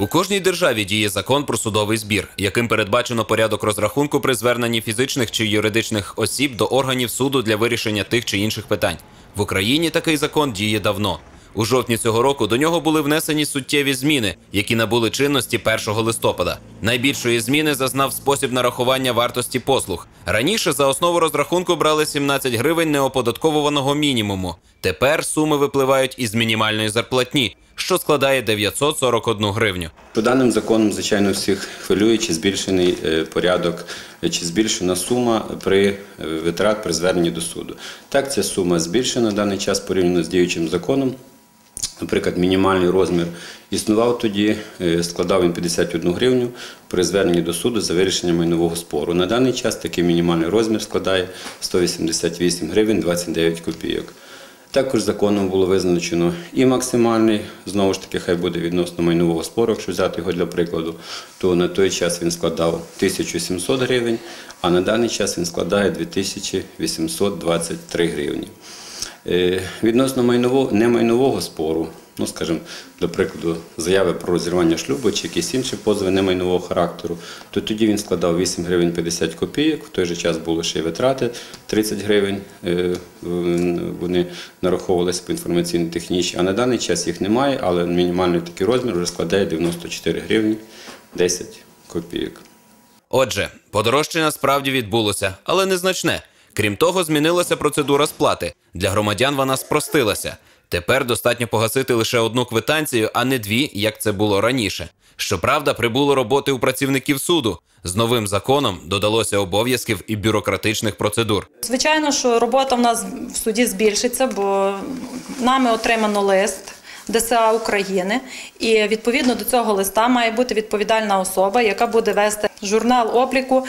У кожній державі діє закон про судовий збір, яким передбачено порядок розрахунку при зверненні фізичних чи юридичних осіб до органів суду для вирішення тих чи інших питань. В Україні такий закон діє давно. У жовтні цього року до нього були внесені суттєві зміни, які набули чинності 1 листопада. Найбільшої зміни зазнав спосіб нарахування вартості послуг. Раніше за основу розрахунку брали 17 гривень неоподатковуваного мінімуму. Тепер суми випливають із мінімальної зарплатні, що складає 941 гривню. Даним законом, звичайно, всіх хвилює, чи збільшений е, порядок, е, чи збільшена сума при е, витрат при зверненні до суду. Так, ця сума збільшена на даний час порівняно з діючим законом. Наприклад, мінімальний розмір існував тоді, складав він 51 гривню при зверненні до суду за вирішенням майнового спору. На даний час такий мінімальний розмір складає 188 гривень 29 копійок. Також законом було визначено і максимальний, знову ж таки, хай буде відносно майнового спору, якщо взяти його для прикладу, то на той час він складав 1700 гривень, а на даний час він складає 2823 гривні. Е, Відносно майнового, немайнового спору, ну скажімо, до прикладу, заяви про розірвання шлюбу чи якісь інші позови немайнового характеру, то тоді він складав 8 гривень 50 копійок, в той же час були ще й витрати 30 гривень, е, вони нараховувалися по інформаційно-технічній, а на даний час їх немає, але мінімальний такий розмір вже складає 94 гривні 10 копійок. Отже, подорожчання справді відбулося, але незначне. Крім того, змінилася процедура сплати. Для громадян вона спростилася. Тепер достатньо погасити лише одну квитанцію, а не дві, як це було раніше. Щоправда, прибуло роботи у працівників суду. З новим законом додалося обов'язків і бюрократичних процедур. Звичайно, що робота в нас в суді збільшиться, бо нами отримано лист ДСА України, і відповідно до цього листа має бути відповідальна особа, яка буде вести журнал обліку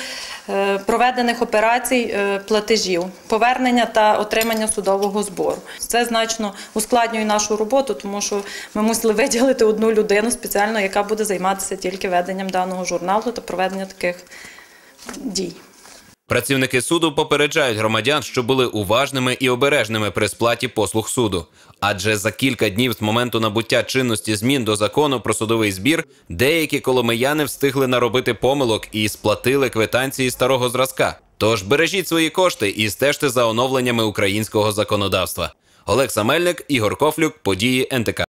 е, проведених операцій е, платежів, повернення та отримання судового збору. Це значно ускладнює нашу роботу, тому що ми мусили виділити одну людину спеціально, яка буде займатися тільки веденням даного журналу та проведення таких дій. Працівники суду попереджають громадян, що були уважними і обережними при сплаті послуг суду. Адже за кілька днів з моменту набуття чинності змін до закону про судовий збір деякі коломияни встигли наробити помилок і сплатили квитанції старого зразка. Тож бережіть свої кошти і стежте за оновленнями українського законодавства. Олег Самельник, Ігор Кофлюк, події НТК.